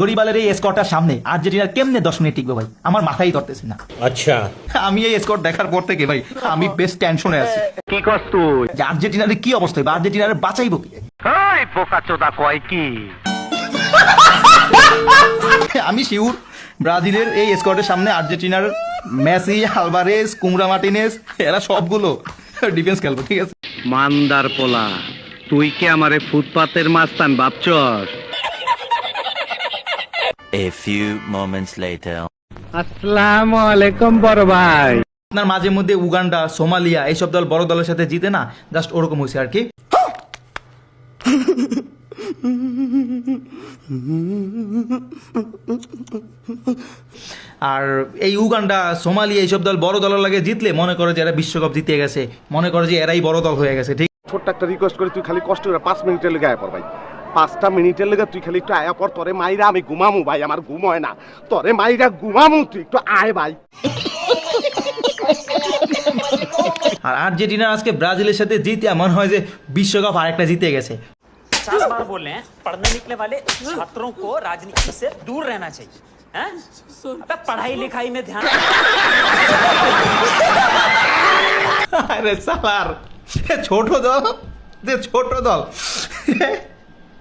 দরিবালের এই স্কোরটার সামনে আর্জেন্টিনার কেমনে দশ মিনিট টিকবে ভাই? আমার মাথায় ধরতেছে না। আচ্ছা। আমি এই স্কোর দেখার পর থেকে ভাই আমি বেশ টেনশনে আছি। কি করছ তুই? আর্জেন্টিনার কি অবস্থা ভাই আর্জেন্টিনার বাঁচাইবো কি? এই বোকাচোদা কয় কি? আমি শিউর ব্রাজিলের এই স্কোয়াডের সামনে আর্জেন্টিনার মেসি আলভারেজ কুমরা মার্টিনেস এরা সবগুলো ডিফেন্স খেলবে ঠিক আছে? মান্দার পোলা তুই কি আমারে ফুটপাতের মাস্তান বাপচর A few moments later. আসসালামু আলাইকুম বড় ভাই। আপনার মাঝে মধ্যে উগান্ডা সোমালিয়া এইসব দল বড় দলের সাথে জিতে না জাস্ট ওরকম হয়েছে আর কি। আর এই উগান্ডা সোমালিয়া এইসব দল বড় দলের লাগে জিতলে মনে করে যে এরা বিশ্বকাপ জিতে গেছে। মনে করে যে এরাই বড় দল হয়ে গেছে ঠিক? ছোট্ট একটা রিকোয়েস্ট করি তুই খালি কষ্ট করে পাঁচ মিনিটের লেগে আয়া পর ভাই। পাঁচটা মিনিটের লেগে তুই খালি একটু আয়া পর তোরে মাইরা আমি ঘুমামু ভাই আমার ঘুম হয় না তোরে মাইরা ঘুমামু তুই একটু আয় ভাই আর আর্জেন্টিনা আজকে ব্রাজিলের সাথে জিতে মনে হয় যে বিশ্বকাপ আরেকটা জিতে গেছে पचास बार बोल रहे हैं पढ़ने निकले वाले छात्रों को राजनीति से दूर रहना चाहिए हैं? अबे पढ़ाई लिखाई में ध्यान আরে সালার এ ছোট দল যে